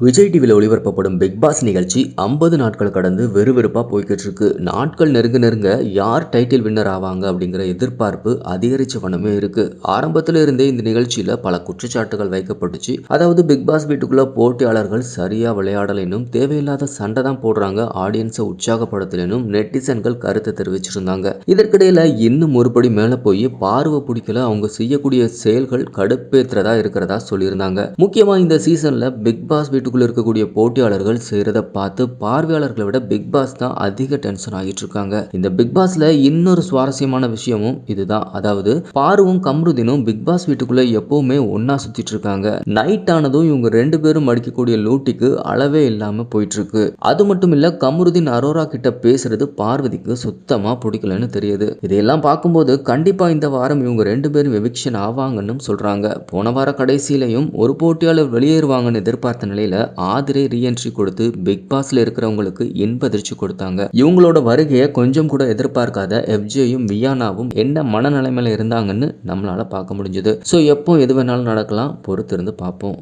விஜய் டிவியில் ஒளிபரப்பப்படும் big pass நிகழ்ச்சி ஐம்பது நாட்கள் கடந்து வெறுவெறுப்பாக போய்கிட்டு இருக்கு நாட்கள் நெருங்க நெருங்க யார் டைட்டில் வின்னர் ஆவாங்க அப்படிங்கிற எதிர்பார்ப்பு அதிகரிச்ச வண்ணமே இருக்கு. ஆரம்பத்தில் இருந்தே இந்த நிகழ்ச்சியில் பல குற்றச்சாட்டுகள் வைக்கப்பட்டுச்சு. அதாவது பிக் பாஸ் வீட்டுக்குள்ள போட்டியாளர்கள் சரியா விளையாடலைனும் தேவையில்லாத சண்டை தான் போடுறாங்க ஆடியன்ஸை உற்சாகப்படுத்தலைனும் நெட்டிசன்கள் கருத்தை தெரிவிச்சிருந்தாங்க. இதற்கிடையில இன்னும் ஒருபடி மேலே போய் பார்வை பிடிக்கல அவங்க செய்யக்கூடிய செயல்கள் கடுப்பேற்றுறதா இருக்கிறதா சொல்லியிருந்தாங்க. முக்கியமாக இந்த சீசனில் பிக் பாஸ் வீட்டுக்குள்ளே இருக்கக்கூடிய போட்டியாளர்கள் செய்கிறத பார்த்து பார்வையாளர்களை விட பிக் பாஸ் தான் அதிக டென்ஷன் ஆகிட்டு இருக்காங்க. இந்த பிக் பாஸ்ல இன்னொரு சுவாரஸ்யமான விஷயமும் இதுதான். அதாவது பாருவும் கம்ருதினும் பிக் பாஸ் வீட்டுக்குள்ள எப்பவுமே ஒன்னா சுத்திட்டு இருக்காங்க. நைட் ஆனதும் இவங்க ரெண்டு பேரும் அடிக்கக்கூடிய லூட்டிக்கு அளவே இல்லாம போயிட்டு இருக்கு அது மட்டும் இல்ல கம்ருதீன் அரோரா கிட்ட பேசுறது பார்வதிக்கு சுத்தமா பிடிக்கலன்னு தெரியுது. இதையெல்லாம் பார்க்கும்போது கண்டிப்பா இந்த வாரம் இவங்க ரெண்டு பேரும் எவிக்ஷன் ஆவாங்கன்னு சொல்றாங்க. போன வார கடைசியிலையும் ஒரு போட்டியாளர் வெளியேறுவாங்கன்னு எதிர்பார்த்த நிலையில ஆதிரை ரீஎன்ட்ரி கொடுத்து பிக் பாஸ்ல இருக்கிறவங்களுக்கு இன்ப அதிர்ச்சி கொடுத்தாங்க. இவங்களோட வருகையை கொஞ்சம் கூட எதிர்பார்க்காத எஃப்ஜேயும் வியானாவும் என்ன மனநிலைமையில இருந்தாங்கன்னு நம்மளால பார்க்க முடிஞ்சது. ஸோ எப்போ எது வேணாலும் நடக்கலாம் பொறுத்திருந்து பார்ப்போம்.